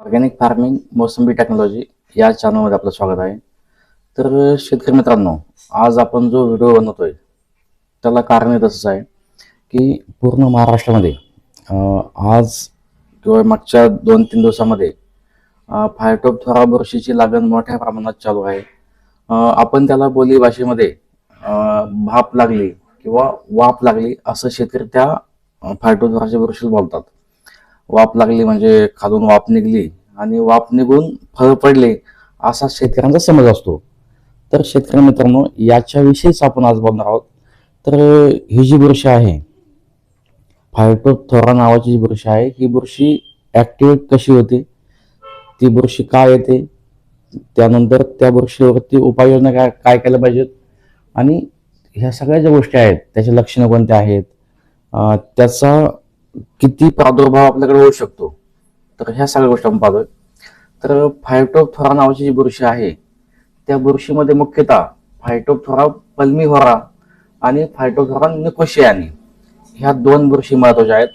Organic farming मोसंबी technology या चॅनलमध्ये आपलं स्वागत आहे. तर शेतकरी मित्रांनो आज आपण जो व्हिडिओ बनवतोय त्याला कारण हे तसंच आहे की पूर्ण महाराष्ट्रामध्ये आज किंवा मागच्या दोन तीन दिवसामध्ये फायटोप थोरा बुरशीची लागण मोठ्या प्रमाणात चालू आहे. आपण त्याला बोली भाषेमध्ये भाप लागली किंवा वाप लागली असं शेतकरी त्या फायटोथोराच्या बुरशीला बोलतात. वाफ लागली म्हणजे खालून वाफ निघली आणि वाफ निघून फळ पडले असा शेतकऱ्यांचा समज असतो. तर शेतकरी मित्रांनो याच्याविषयीच आपण आज बोलणार आहोत. तर ही जी बुरशी आहे फायटोथोरा नावाची जी बुरशी आहे ही बुरशी ऍक्टिव्हेट कशी होते? ती बुरशी का येते? त्यानंतर त्या बुरशीवरती उपाययोजना काय काय केल्या पाहिजेत? आणि ह्या सगळ्या ज्या गोष्टी आहेत त्याची लक्षणं कोणत्या आहेत? त्याचा किती प्रादुर्भाव आपल्याकडे होऊ शकतो? तर ह्या सगळ्या गोष्टी आपण पाहतोय. तर फायटोथोरा नावाची जी बुरशी आहे त्या बुरशीमध्ये मुख्यतः फायटोथोरा पल्मीहोरा आणि फायटोथोरा निकोशियानी ह्या दोन बुरशी महत्त्वाच्या आहेत.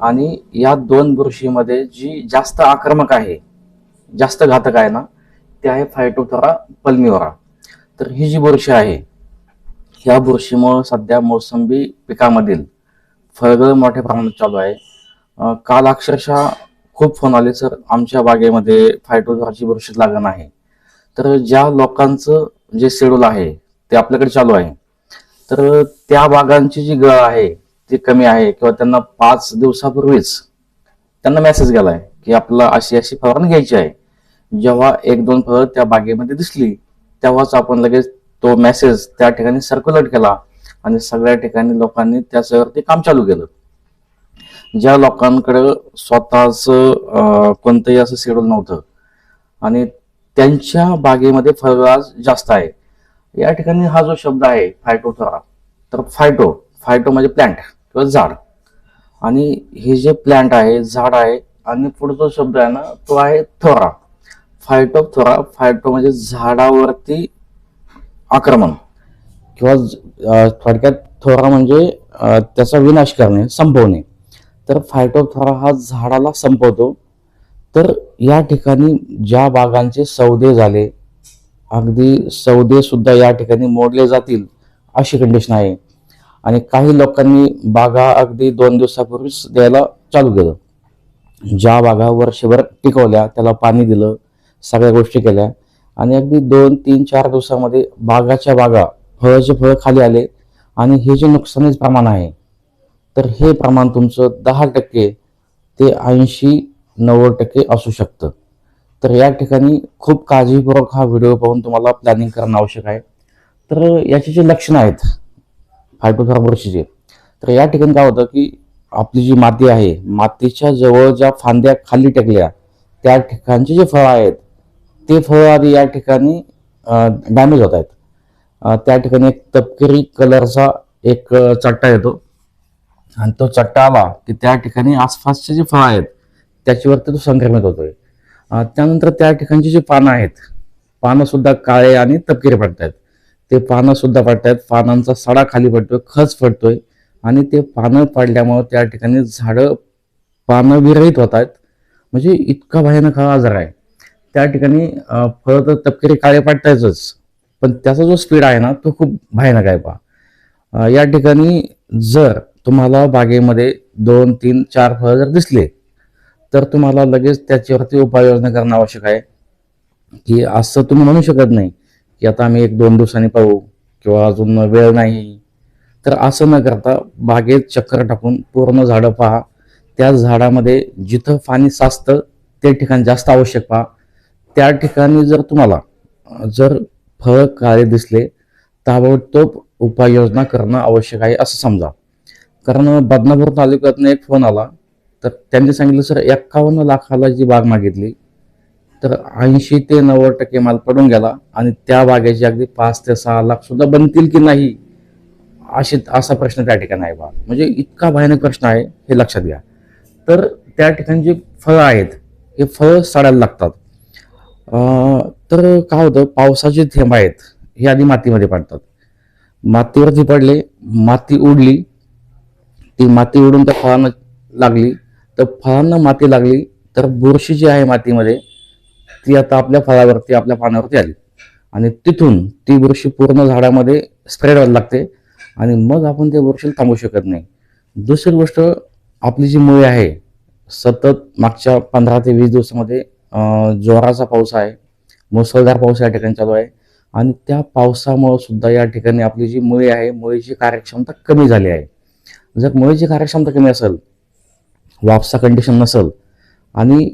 आणि या दोन बुरशीमध्ये जी जास्त आक्रमक आहे जास्त घातक आहे ना ते आहे फायटोथोरा पल्मीहोरा तर ही जी बुरशी आहे ह्या बुरशीमुळे सध्या मोसंबी पिकामधील फळगळ मोठ्या प्रमाणात चालू आहे. काल अक्षरशः खूप फोन आले सर आमच्या बागेमध्ये फायटोझोराची बुरशी लागण आहे. तर ज्या लोकांचं जे शेड्यूल आहे ते आपल्याकडे चालू आहे. तर त्या बागांची जी गळ आहे ती कमी आहे किंवा त्यांना पाच दिवसापूर्वीच त्यांना मेसेज गेलाय की आपल्याला अशी अशी फवारणी घ्यायची आहे. जेव्हा एक दोन फळं त्या बागेमध्ये दिसली तेव्हाच आपण लगेच तो मेसेज त्या ठिकाणी सर्क्युलेट केला आणि सगळ्या ठिकाणी लोकांनी त्याच्यावरती काम चालू केलं. ज्या लोकांकडे स्वतःच कोणतंही असं शेड्यूल नव्हतं आणि त्यांच्या बागेमध्ये फळबाज जास्त आहे. या ठिकाणी हा जो शब्द आहे फायटोथोरा तर फायटो फायटो म्हणजे प्लॅन्ट किंवा झाड. आणि हे जे प्लॅन्ट आहे झाड आहे आणि पुढचा शब्द आहे ना तो आहे थोरा. फायटो थोरा फायटो म्हणजे झाडावरती आक्रमण किंवा ज- थोडक्यात थोरा म्हणजे त्याचा विनाश करणे संपवणे. तर फायटोथोरा हा झाडाला संपवतो. तर या ठिकाणी ज्या बागांचे सौदे झाले अगदी सौदे सुद्धा या ठिकाणी मोडले जातील अशी कंडिशन आहे. आणि काही लोकांनी बागा अगदी दोन दिवसापूर्वीच द्यायला चालू केलं. ज्या बागा वर्षभर टिकवल्या त्याला पाणी दिलं सगळ्या गोष्टी केल्या. आणि अगदी दोन तीन चार दिवसामध्ये बागाच्या बागा फळाचे फळ खाली आले आणि हे जे नुकसानीचं प्रमाण आहे तर हे प्रमाण तुमचं दहा टक्के ते ऐंशी नव्वद टक्के असू शकतं. तर या ठिकाणी खूप काळजीपूर्वक हा व्हिडिओ पाहून तुम्हाला प्लॅनिंग करणं आवश्यक आहे. तर याची जी लक्षणं आहेत फायटोथोरा तर या ठिकाणी काय होतं की आपली जी माती आहे मातीच्या जवळ ज्या फांद्या खाली टेकल्या त्या ठिकाणचे जे फळं आहेत ते फळं आधी या ठिकाणी डॅमेज होत आहेत. त्या ठिकाणी एक तपकिरी कलरचा एक चट्टा येतो. आणि तो चट्टा आला की त्या ठिकाणी आसपासचे जे फळं आहेत त्याच्यावरती तो संक्रमित होतोय. त्यानंतर त्या ठिकाणची जी पानं आहेत पानं सुद्धा काळे आणि तपकिरी पडतायत. ते पानं सुद्धा पडतायत. पानांचा सडा खाली पडतोय खच पडतोय. आणि ते पानं पडल्यामुळे त्या ठिकाणी झाडं पानं विरहित होत आहेत म्हणजे इतका भयानक हा आजार आहे. त्या ठिकाणी फळं तर तपकिरी काळे पडतायच पण त्याचा जो स्पीड आहे ना तो खूप भयानक आहे पहा या ठिकाणी जर तुम्हाला बागेमध्ये दोन तीन चार फळं जर दिसले तर तुम्हाला लगेच त्याच्यावरती उपाययोजना करणं आवश्यक आहे. की असं तुम्ही म्हणू शकत नाही की आता आम्ही एक दोन दिवसांनी पाहू किंवा अजून वेळ नाही. तर असं न करता बागेत चक्कर टाकून पूर्ण झाडं पहा. त्या झाडामध्ये जिथं पाणी साचतं ते ठिकाण जास्त आवश्यक पहा. त्या ठिकाणी जर तुम्हाला जर फळ काळे दिसले ताबडतोब उपाययोजना करणं आवश्यक आहे असं समजा. कारण बदनापूर तालुक्यातनं एक फोन आला तर त्यांनी सांगितलं सर एक्कावन्न लाखाला जी बाग मागितली तर ऐंशी ते नव्वद टक्के माल पडून गेला आणि त्या बागेचे अगदी पाच ते सहा लाख सुद्धा बनतील की नाही? अशी असा प्रश्न त्या ठिकाणी आहे बा. म्हणजे इतका भयानक प्रश्न आहे हे लक्षात घ्या. तर त्या ठिकाणी जी फळं आहेत हे फळं सडायला लागतात. तर काय होतं पावसाचे थेंब आहेत हे आधी मातीमध्ये पडतात. मातीवरती पडले माती उडली ती माती उडून त्या फळांना लागली. तर फळांना माती लागली तर बुरशी जी आहे मातीमध्ये ती आता आपल्या फळावरती आपल्या पानावरती आली. आणि तिथून ती बुरशी पूर्ण झाडामध्ये स्प्रेड व्हायला लागते. आणि मग आपण त्या बुरशीला थांबवू शकत नाही. दुसरी गोष्ट आपली जी मुळे आहे सतत मागच्या पंधरा ते वीस दिवसामध्ये जोराचा पाऊस आहे मुसळधार पाऊस या ठिकाणी चालू आहे आणि त्या पावसामुळं सुद्धा या ठिकाणी आपली जी मुळी आहे मुळीची कार्यक्षमता कमी झाली आहे. जर मुळीची कार्यक्षमता कमी असेल वापसा कंडिशन नसेल आणि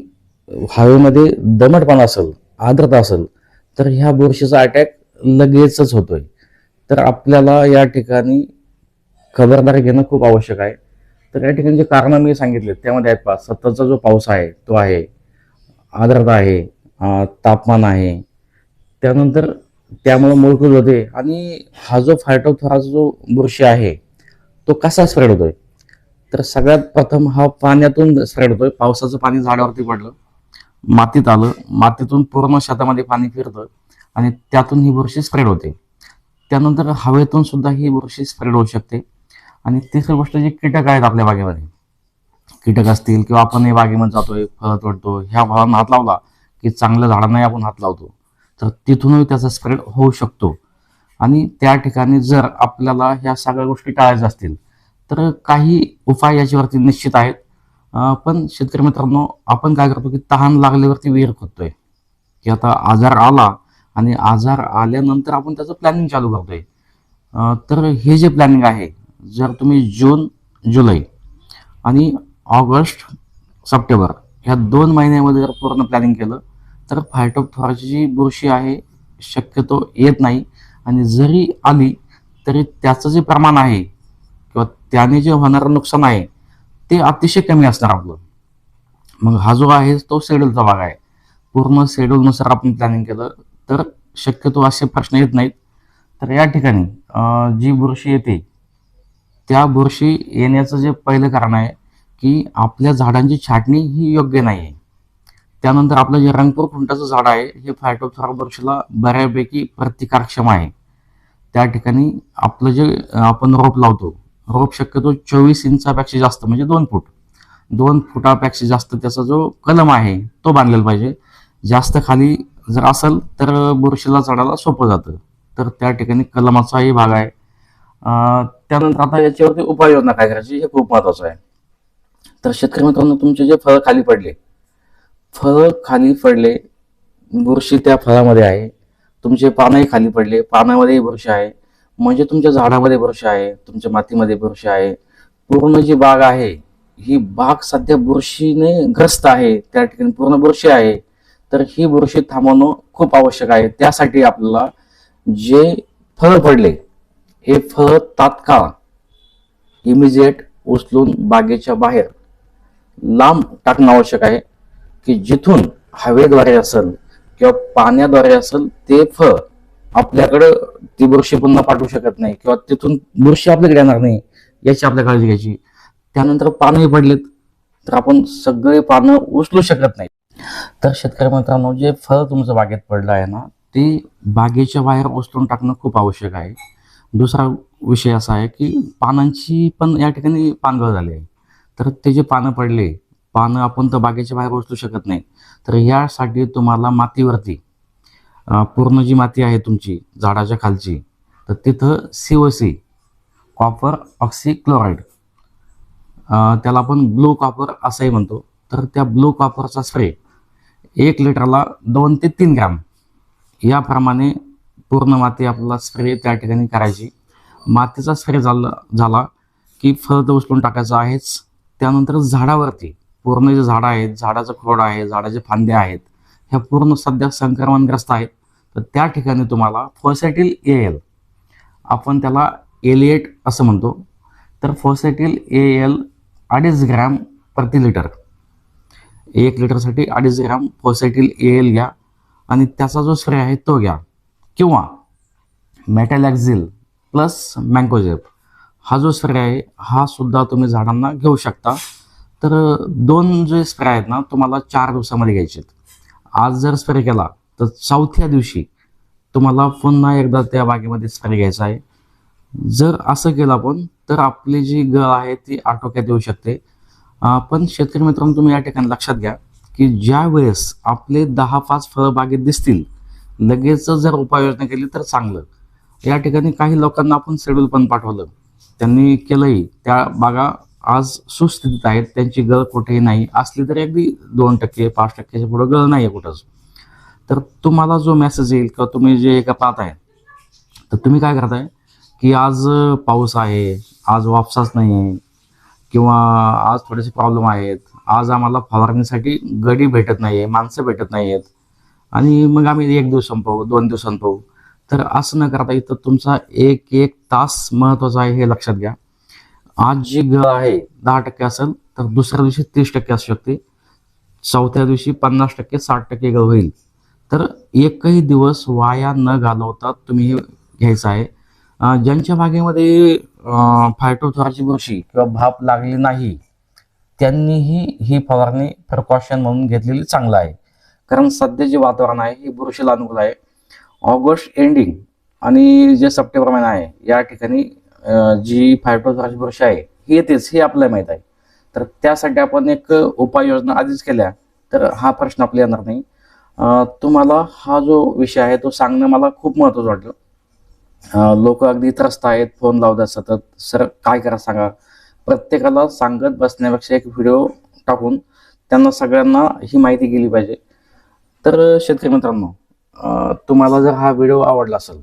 हवेमध्ये दमटपणा असेल आर्द्रता असेल तर ह्या बुरशीचा अटॅक लगेचच होतोय. तर आपल्याला या ठिकाणी खबरदारी घेणं खूप आवश्यक आहे. तर या ठिकाणी जे कारणं मी सांगितले त्यामध्ये आहेत सततचा जो पाऊस आहे तो आहे आर्द्रता आहे तापमान आहे. त्यानंतर त्यामुळं मोळकूल होते आणि हा जो फायटोथोराचा जो बुरशी आहे तो कसा स्प्रेड होतोय? तर सगळ्यात प्रथम हा पाण्यातून स्प्रेड होतोय. पावसाचं पाणी झाडावरती पडलं मातीत आलं. मातीतून पूर्ण शेतामध्ये पाणी फिरतं आणि त्यातून ही बुरशी स्प्रेड होते. त्यानंतर हवेतून सुद्धा ही बुरशी स्प्रेड होऊ शकते. आणि तिसरी गोष्ट जे कीटक आहेत आपल्या बागेमध्ये कीटक असतील किंवा आपण हे बागेमध्ये जातोय फळं तोडतो ह्या फळांना हात लावला की चांगल्या झाडांनाही आपण हात लावतो. तर तिथूनही त्याचा स्प्रेड होऊ शकतो. आणि त्या ठिकाणी जर आपल्याला ह्या सगळ्या गोष्टी टाळायच्या असतील तर काही उपाय याच्यावरती निश्चित आहेत. पण शेतकरी मित्रांनो आपण काय करतो की तहान लागल्यावरती विहीर खोदतोय. की आता आजार आला आणि आजार आल्यानंतर आपण त्याचं प्लॅनिंग चालू करतोय. तर हे जे प्लॅनिंग आहे जर तुम्ही जून जुलै आणि ऑगस्ट सप्टेंबर ह्या दोन महिन्यामध्ये जर पूर्ण प्लॅनिंग केलं तर फायटोथॉराची जी बुरशी आहे शक्यतो येत नाही. आणि जरी आली तरी त्याचं जे प्रमाण आहे किंवा त्याने जे होणारं नुकसान आहे ते अतिशय कमी असणार आपलं. मग हा जो आहे तो शेड्यूलचा भाग आहे. पूर्ण शेड्यूलनुसार आपण प्लॅनिंग केलं तर शक्यतो असे प्रश्न येत नाहीत. तर या ठिकाणी जी बुरशी येते त्या बुरशी येण्याचं जे पहिलं कारण आहे की आपल्या झाडांची छाटणी ही योग्य नाही आहे त्यानंतर आपलं जे रंगपूर खुंटाचं झाड आहे हे फायटोथॉरा बुरशीला बऱ्यापैकी प्रतिकारक्षम आहे. त्या ठिकाणी आपलं जे आपण रोप लावतो रोप शक्यतो चोवीस इंचापेक्षा जास्त म्हणजे दोन फूट. दोन फुटापेक्षा जास्त त्याचा जो कलम आहे तो बांधलेला पाहिजे. जास्त खाली जर असेल तर बुरशीला चढायला सोपं जातं. तर त्या ठिकाणी कलमाचाही भाग आहे. त्यानंतर आता याच्यावरती उपाययोजना काय करायची हे खूप महत्वाचं आहे. तर शेतकरी मित्रांनो तुमचे जे फळं खाली पडले फळं खाली पडले बुरशी त्या फळामध्ये आहे. तुमचे पानही खाली पडले. पानामध्येही बुरशी आहे. म्हणजे तुमच्या झाडामध्ये बुरशी आहे तुमच्या मातीमध्ये बुरशी आहे. पूर्ण जी बाग आहे ही बाग सध्या बुरशीने ग्रस्त आहे. त्या ठिकाणी पूर्ण बुरशी आहे. तर ही बुरशी थांबवणं खूप आवश्यक आहे. त्यासाठी आपल्याला जे फळ पडले हे फळ तात्काळ इमिजिएट उचलून बागेच्या बाहेर लांब टाकणं आवश्यक आहे की जिथून हवेद्वारे असेल किंवा पाण्याद्वारे असेल ते फळ आपल्याकडं ती बुरशी पुन्हा पाठवू शकत नाही किंवा तिथून बुरशी आपल्याकडे येणार नाही याची आपल्या काळजी घ्यायची. त्यानंतर पानही पडलेत तर आपण सगळे पानं उचलू शकत नाही. तर शेतकरी मित्रांनो जे फळ तुमचं बागेत पडलं आहे ना ते बागेच्या बाहेर उचलून टाकणं खूप आवश्यक आहे. दुसरा विषय असा आहे की पानांची पण या ठिकाणी पानगळ झाली आहे. तर ते जे पानं पडले पानं आपण तर बागेच्या बाहेर उचलू शकत नाही. तर यासाठी तुम्हाला मातीवरती पूर्ण जी माती आहे तुमची झाडाच्या खालची तर तिथं C O C copper oxychloride त्याला आपण ब्लू कॉपर असंही म्हणतो. तर त्या ब्लू कॉपरचा स्प्रे एक लिटरला दोन ते तीन ग्रॅम. याप्रमाणे पूर्ण माती आपल्याला स्प्रे त्या ठिकाणी करायची. मातीचा स्प्रे झाला झाला की फळ तर उचलून टाकायचं आहेच. त्यानंतर झाडावरती पूर्ण जे झाडं आहेत झाडाचं खोड आहे झाडाचे फांदे आहेत ह्या पूर्ण सध्या संक्रमणग्रस्त आहेत. तर त्या ठिकाणी तुम्हाला फॉसेटिल ए एल आपण त्याला एलिएट असं म्हणतो. तर फॉसेटिल ए एल अडीच ग्रॅम प्रति लिटर. एक लिटरसाठी अडीच ग्रॅम फॉसेटिल ए एल घ्या आणि त्याचा जो स्प्रे आहे तो घ्या. किंवा मेटॅलॅक्झिल प्लस मँकोजेप हा जो स्प्रे आहे हा सुद्धा तुम्ही झाडांना घेऊ शकता. तर दोन जे स्प्रे आहेत ना तुम्हाला चार दिवसामध्ये घ्यायचे आहेत. आज जर स्प्रे केला तर चौथ्या दिवशी तुम्हाला पुन्हा एकदा त्या बागेमध्ये स्प्रे घ्यायचा आहे. जर असं केलं आपण तर आपली जी गळ आहे ती आटोक्यात येऊ शकते. पण शेतकरी मित्रांनो तुम्ही या ठिकाणी लक्षात घ्या की ज्या वेळेस आपले दहा पाच फळं बागेत दिसतील लगेच जर उपाययोजना केली तर चांगलं. या ठिकाणी काही लोकांना आपण शेड्यूल पण पाठवलं. त्यांनी केलंही. त्या बागा आज सुस्थितीत आहेत. त्यांची गळ कुठेही नाही. असली तरी अगदी दोन टक्के पाच टक्क्याच्या पुढे गळ नाही आहे कुठंच. तर तुम्हाला जो मेसेज येईल किंवा तुम्ही जे एका पाहताय तर तुम्ही काय करताय? की आज पाऊस आहे. आज वापसाच नाही आहे किंवा आज थोडेसे प्रॉब्लेम आहेत. आज आम्हाला फवारणीसाठी गडी भेटत नाही आहे माणसं भेटत नाही आहेत आणि मग आम्ही एक दिवस संपवू दोन दिवसांत पाहू तर असं न करता इथं तुमचा एक एक तास महत्त्वाचा आहे हे लक्षात घ्या. आज जी गळ आहे दहा टक्के असेल तर दुसऱ्या दिवशी तीस टक्के असू शकते. चौथ्या दिवशी पन्नास टक्के साठ टक्के गळ होईल. तर एकही दिवस वाया न घालवता तुम्ही घ्यायचं आहे. ज्यांच्या बागेमध्ये फायटोथॉरची बुरशी किंवा भाप लागली नाही त्यांनीही ही फवारणी प्रिकॉशन म्हणून घेतलेली चांगलं आहे. कारण सध्या जे वातावरण आहे हे बुरशीला अनुकूल आहे. ऑगस्ट एंडिंग आणि जे सप्टेंबर महिना आहे या ठिकाणी जी फायटो बुरशी आहे हे येतेच हे आपल्याला माहीत आहे. तर त्यासाठी आपण एक उपाययोजना आधीच केल्या तर हा प्रश्न आपला येणार नाही. तुम्हाला हा जो विषय आहे तो सांगणं मला खूप महत्त्वाचं वाटलं. लोक अगदी त्रस्त आहेत फोन लावतात सतत. सर काय करा सांगा. प्रत्येकाला सांगत बसण्यापेक्षा एक व्हिडिओ टाकून त्यांना सगळ्यांना ही माहिती गेली पाहिजे. तर शेतकरी मित्रांनो तुम्हाला जर हा व्हिडिओ आवडला असेल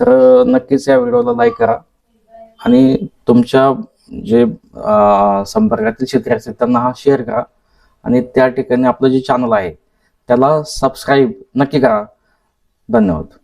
तर नक्कीच या व्हिडिओला लाईक करा. आणि तुमच्या जे संपर्कातील शेतकरी असतील त्यांना हा शेअर करा. आणि त्या ठिकाणी आपलं जे चॅनल आहे त्याला सबस्क्राईब नक्की करा. धन्यवाद.